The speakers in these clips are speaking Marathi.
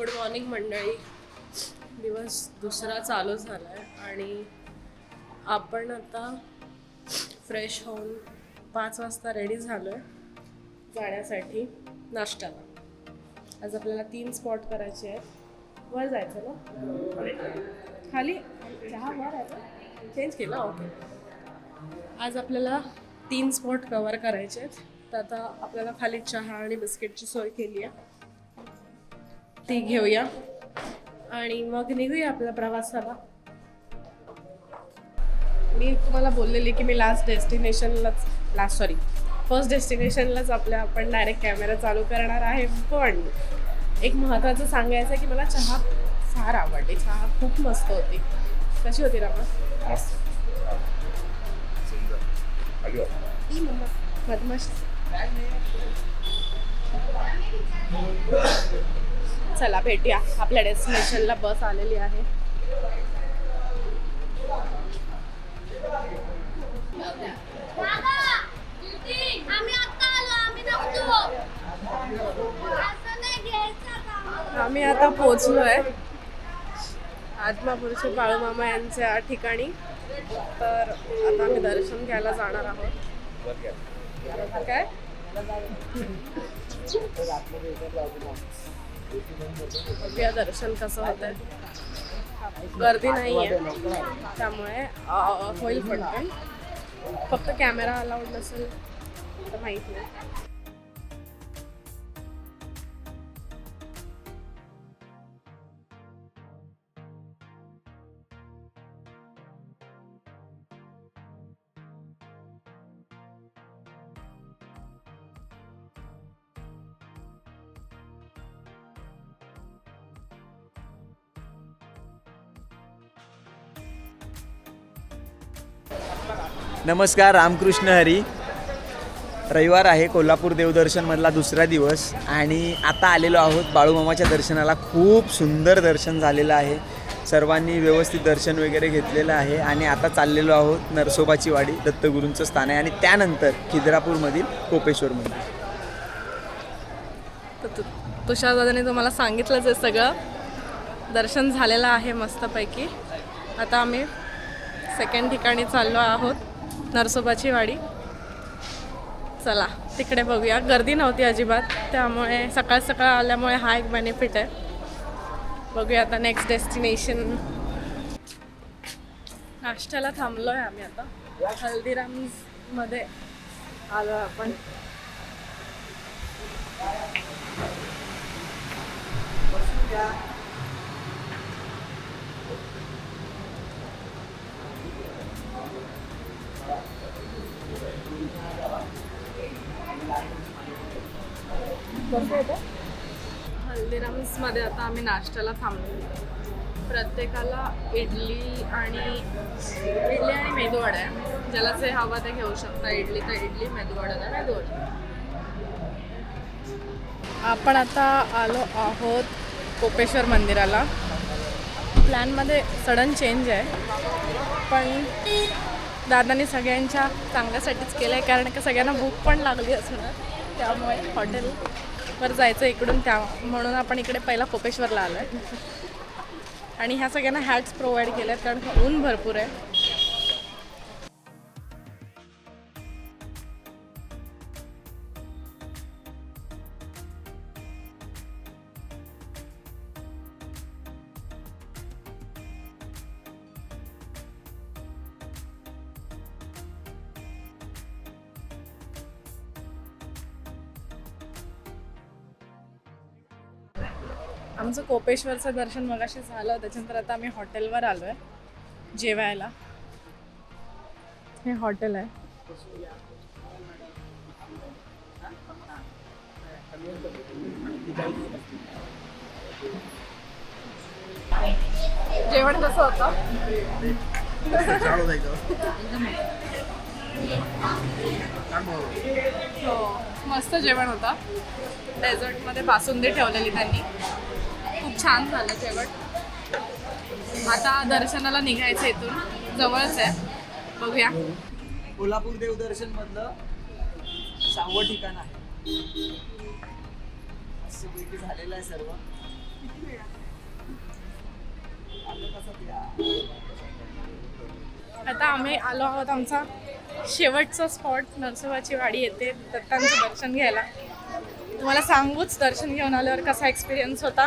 गुड मॉर्निंग मंडळी. दिवस दुसरा चालू झाला आहे आणि आपण आता फ्रेश होऊन पाच वाजता रेडी झालो आहे जाण्यासाठी नाश्त्याला. आज आपल्याला तीन स्पॉट करायचे आहेत. वर जायचं ना? खाली? चहा वर आहे चेंज केला? ओके आज आपल्याला तीन स्पॉट कवर करायचे आहेत. तर आता आपल्याला खाली चहा आणि बिस्किटची सोय केली आहे. ती घेऊया. आणि मग निघूया आपल्या प्रवासाला. मी तुम्हाला बोललेली की मी लास्ट डेस्टिनेशनलाच लास्ट सॉरी फर्स्ट डेस्टिनेशनलाच आपल्या आपण डायरेक्ट कॅमेरा चालू करणार आहे. पण एक महत्त्वाचं सांगायचं आहे की मला चहा फार आवडली. चहा खूप मस्त होती. कशी होती रामा? मम्मा. मधमाशी चला भेटूया. आपल्या डेस्टिनेशनला बस आलेली आहे. आम्ही आता आलो आम्ही नव्हतो असं नाही घ्यायचं आता. आम्ही आता पोचलोय आत्मापूरचे बाळूमामा यांच्या ठिकाणी. तर आता आम्ही दर्शन घ्यायला जाणार आहोत. काय? बघूया दर्शन कसं होत आहे गर्दी नाही आहे त्यामुळे होईल पटकन. फक्त कॅमेरा अलाउड नसेल तर माहीत नाही. नमस्कार रामकृष्ण हरी. रविवार आहे कोल्हापूर देवदर्शनमधला दुसरा दिवस. आणि आता आलेलो आहोत बाळूमामाच्या दर्शनाला. खूप सुंदर दर्शन झालेलं आहे. सर्वांनी व्यवस्थित दर्शन वगैरे घेतलेलं आहे. आणि आता चाललेलो आहोत नरसोबाची वाडी दत्तगुरूंचं स्थान आहे. आणि त्यानंतर खिद्रापूरमधील कोपेश्वर मंदिर तुषार दादाने तुम्हाला सांगितलंच आहे सगळं. दर्शन झालेलं आहे मस्तपैकी. आता आम्ही सेकंड ठिकाणी चाललो आहोत. नरसोबाची वाडी. चला तिकडे बघूया. गर्दी नव्हती अजिबात त्यामुळे सकाळ सकाळ आल्यामुळे हा एक बेनिफिट आहे. बघूया आता नेक्स्ट डेस्टिनेशन नाश्त्याला थांबलो आहे आम्ही आता. हल्दीराम्समध्ये आलो आपण. हल्दीराम्समध्ये आता आम्ही नाश्त्याला थांबलो. प्रत्येकाला इडली आणि इडली आणि मेदूवडा आहे. ज्याला जे हवं ते घेऊ शकता. इडली तर इडली मेदूवडा तर मेदूवडा आपण आता आलो आहोत कोपेश्वर मंदिराला. प्लॅनमध्ये सडन चेंज आहे. पण दादानी सगळ्यांच्या चांगल्यासाठीच केलं आहे कारण का सगळ्यांना भूक पण लागली असणार. त्यामुळे वर जायचं इकडून त्या म्हणून आपण इकडे पहिला कोपेश्वरला आलो आहे आणि ह्या सगळ्यांना हॅट्स प्रोव्हाइड केल्या आहेत कारण ऊन भरपूर आहे. आमचं कोपेश्वरचं दर्शन मगाशी झालं त्याच्यानंतर आता आम्ही हॉटेलवर आलो आहे जेवायला. हे हॉटेल आहे. जेवण कसं होतं? हो मस्त जेवण होतं. डेझर्टमध्ये बासुंदी ठेवलेली त्यांनी. खूप छान झालं जेवण आता दर्शनाला निघायचं इथून. जवळच आहे. बघूया. कोल्हापूर देवदर्शन मधलं सहावं ठिकाण आहे. झालेलं आहे सर्व. आता आम्ही आलो आहोत आमचा शेवटचा स्पॉट नरसोबाची वाडी येते दत्तांचं दर्शन घ्यायला. तुम्हाला सांगूच दर्शन घेऊन आल्यावर कसा एक्सपिरियन्स होता.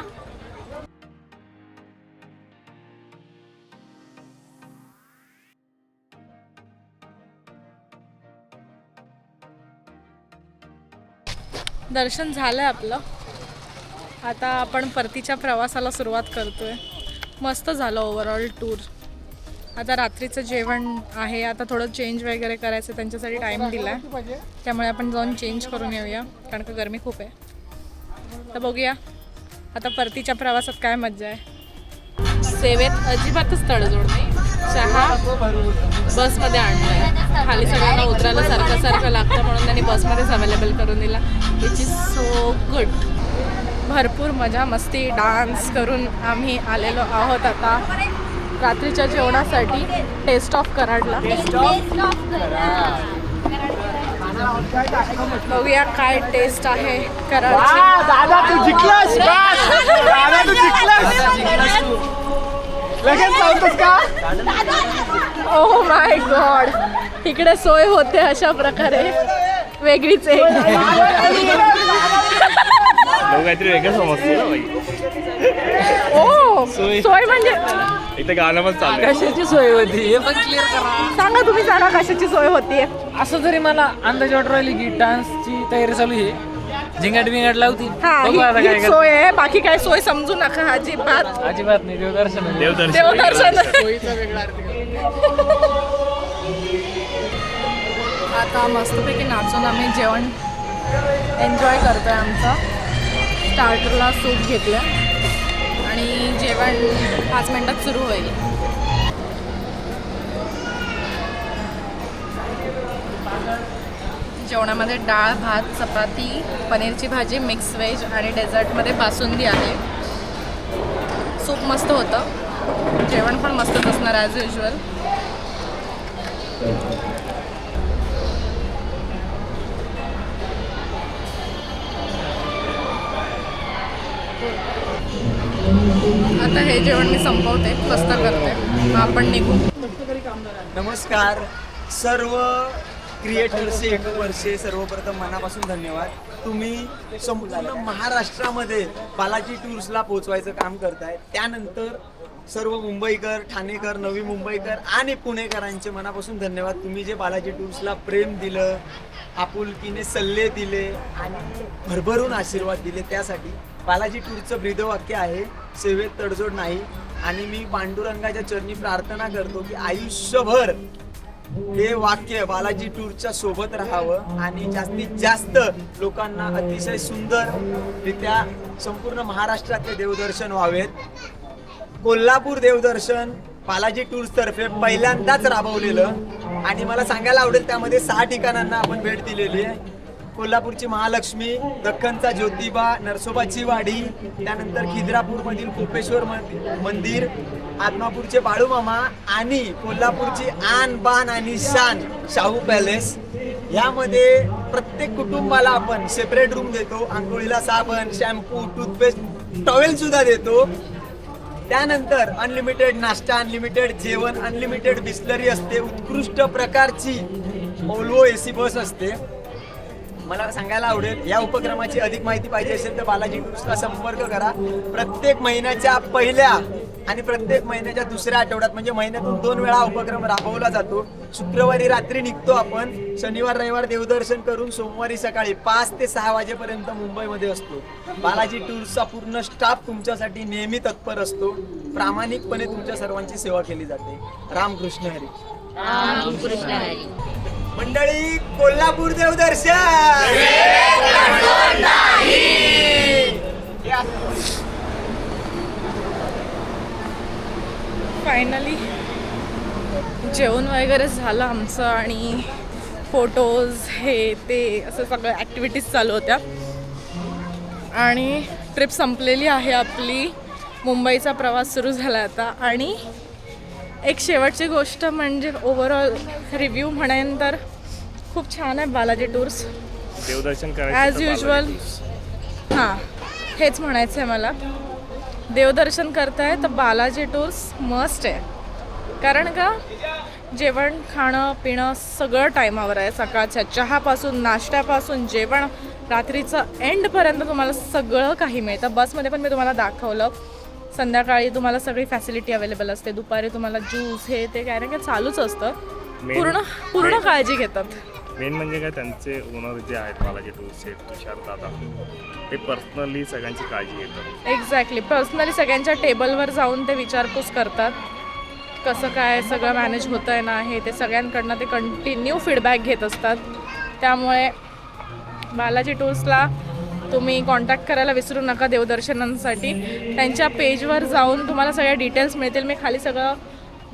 दर्शन झालंय आपलं. आता आपण परतीच्या प्रवासाला सुरुवात करतोय. मस्त झालं ओव्हरऑल टूर आता रात्रीचं जेवण आहे आता थोडं चेंज वगैरे करायचं त्यांच्यासाठी टाईम दिला आहे त्यामुळे आपण जाऊन चेंज करून येऊया कारण का गरमी खूप आहे. तर बघूया आता परतीच्या प्रवासात काय मज्जा आहे. सेवेत अजिबातच तडजोड नाही. चहा बसमध्ये आहे खाली सगळ्यांना उतरायला सारखं सारखं लागतं म्हणून त्यांनी बसमध्येच अवेलेबल करून दिला. विच इज सो गुड भरपूर मजा मस्ती डान्स करून आम्ही आलेलो आहोत आता. रात्रीच्या जेवणासाठी टेस्ट ऑफ कराडला. बघूया काय टेस्ट आहे कराडची. दादा तू जिंकलास दादा तू जिंकलास. लगेच सांगतोस का? ओ माय गॉड इकडे सोय होते अशा प्रकारे. वेगळीच एक. काहीतरी वेगळं समजते ओ सोय. सोय म्हणजे इथे गाणं पण चालू आहे कशाची सोय होती? हे पण क्लिअर करा. सांगा तुम्ही सांगा कशाची सोय होतीये. असं तरी मला अंदाज वाटू राहिली की डान्सची तयारी चालू आहे झिंगाट बिंगाट लावती. हा बघू आता ही- काय हीच सोय आहे. बाकी काय सोय समजू नका अजिबात. अजिबात नाही देवदर्शन आहे. देवदर्शन. देवदर्शन. आता मस्तपैकी नाचून आम्ही जेवण एन्जॉय करतोय आमचं. स्टार्टरला सूप घेतलं. आणि जेवण पाच मिनिटात सुरू होईल. जेवणामध्ये डाळ भात चपाती पनीरची भाजी मिक्स व्हेज आणि डेझर्टमध्ये बासुंदी आहे. सूप मस्त होतं. जेवण पण मस्तच असणार ॲज युजल आता हे जेवण मी संपवते. मस्त करते. आपण निघू. नमस्कार. सर्व क्रिएटर्सचे एक वर्षे सर्वप्रथम मनापासून धन्यवाद. तुम्ही संपूर्ण महाराष्ट्रामध्ये बालाजी टूर्सला पोहोचवायचं काम करताय. त्यानंतर सर्व मुंबईकर ठाणेकर नवी मुंबईकर आणि पुणेकरांचे मनापासून धन्यवाद. तुम्ही जे बालाजी टूर्सला प्रेम दिलं आपुलकीने सल्ले दिले आणि भरभरून आशीर्वाद दिले त्यासाठी बालाजी टूरचं ब्रीदवाक्य आहे सेवेत तडजोड नाही. आणि मी पांडुरंगाच्या चरणी प्रार्थना करतो की आयुष्यभर हे वाक्य बालाजी टूरच्या सोबत राहावं आणि जास्तीत जास्त लोकांना अतिशय सुंदर रित्या संपूर्ण महाराष्ट्रातले देवदर्शन व्हावेत. कोल्हापूर देवदर्शन बालाजी टूर्स तर्फे पहिल्यांदाच राबवलेलं. आणि मला सांगायला आवडेल त्यामध्ये सहा ठिकाणांना आपण भेट दिलेली आहे. कोल्हापूरची महालक्ष्मी दख्खनचा ज्योतिबा नरसोबाची वाडी त्यानंतर खिद्रापूरमधील कोपेश्वर मंदिर आत्मापूरचे बाळूमामा आणि कोल्हापूरची आन बान आणि शान शाहू पॅलेस. यामध्ये प्रत्येक कुटुंबाला आपण सेपरेट रूम देतो. आंघोळीला साबण शॅम्पू टूथपेस्ट टॉवेल सुद्धा देतो. त्यानंतर अनलिमिटेड नाश्ता अनलिमिटेड जेवण अनलिमिटेड बिस्लरी असते. उत्कृष्ट प्रकारची ओल्वो ए सी बस असते. मला सांगायला आवडेल या उपक्रमाची अधिक माहिती पाहिजे असेल तर बालाजी टूर्सला संपर्क करा. प्रत्येक महिन्याच्या पहिल्या आणि प्रत्येक महिन्याच्या दुसऱ्या आठवड्यात म्हणजे महिन्यातून दोन वेळा उपक्रम राबवला जातो. शुक्रवारी रात्री निघतो आपण. शनिवार रविवार देवदर्शन करून सोमवारी सकाळी पाच ते सहा वाजेपर्यंत मुंबईमध्ये असतो. बालाजी टूर्सचा पूर्ण स्टाफ तुमच्यासाठी नेहमी तत्पर असतो. प्रामाणिकपणे तुमच्या सर्वांची सेवा केली जाते. रामकृष्ण हरी. मंडळी कोल्हापूर देवदर्शन फायनली जेवण वगैरे झालं आमचं आणि फोटोज हे ते असं सगळं ॲक्टिव्हिटीज चालू होत्या. आणि ट्रिप संपलेली आहे आपली. मुंबईचा प्रवास सुरू झाला आता. आणि एक शेवटची गोष्ट म्हणजे ओव्हरऑल रिव्ह्यू म्हणेन तर खूप छान आहे बालाजी टूर्स देवदर्शन ॲज युजल हां हेच म्हणायचं आहे मला. देवदर्शन करताय तर बालाजी टूर्स मस्ट आहे. कारण का? जेवण खाणं पिणं सगळं टायमावर आहे. सकाळच्या चहापासून नाश्त्यापासून जेवण रात्रीचं एंडपर्यंत तुम्हाला सगळं काही मिळतं. बसमध्ये पण मी तुम्हाला दाखवलं. संध्याकाळी तुम्हाला सगळी फॅसिलिटी अवेलेबल असते. दुपारी तुम्हाला ज्यूस हे ते काय ना काय चालूच असतं. Main- पूर्ण पूर्ण काळजी घेतात. मेन म्हणजे काय त्यांचे ओनर जे आहेत बालाजी टूर्स आहेत तुषार दादा ते पर्सनली सगळ्यांची काळजी घेतात. एक्झॅक्टली पर्सनली सगळ्यांच्या टेबलवर जाऊन ते विचारपूस करतात. कसं काय सगळं मॅनेज होतं आहे ना हे ते सगळ्यांकडनं ते कंटिन्यू फीडबॅक घेत असतात. त्यामुळे बालाजी टूर्सला तुम्ही कॉन्टॅक्ट करायला विसरू नका देवदर्शनांसाठी. त्यांच्या पेजवर जाऊन तुम्हाला सगळ्या डिटेल्स मिळतील. मी खाली सगळं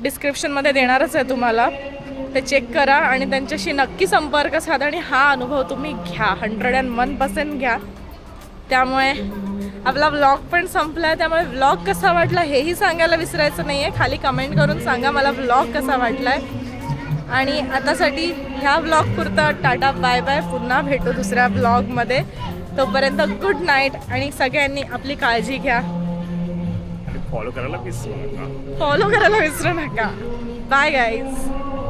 डिस्क्रिप्शनमध्ये देणारच आहे तुम्हाला. ते चेक करा आणि त्यांच्याशी नक्की संपर्क साधा आणि हा अनुभव तुम्ही घ्या. हंड्रेड अँड वन पर्सेंट घ्या. त्यामुळे आपला व्लॉग पण संपला त्यामुळे व्लॉग कसा वाटला हेही सांगायला विसरायचं नाही आहे खाली कमेंट करून सांगा मला व्लॉग कसा वाटला आहे आणि आतासाठी ह्या ब्लॉग पुरता टाटा बाय बाय पुन्हा भेटू दुसऱ्या ब्लॉगमध्ये तोपर्यंत गुड नाईट आणि सगळ्यांनी आपली काळजी घ्या. फॉलो करायला विसरू नका. फॉलो करायला विसरू नका. Bye guys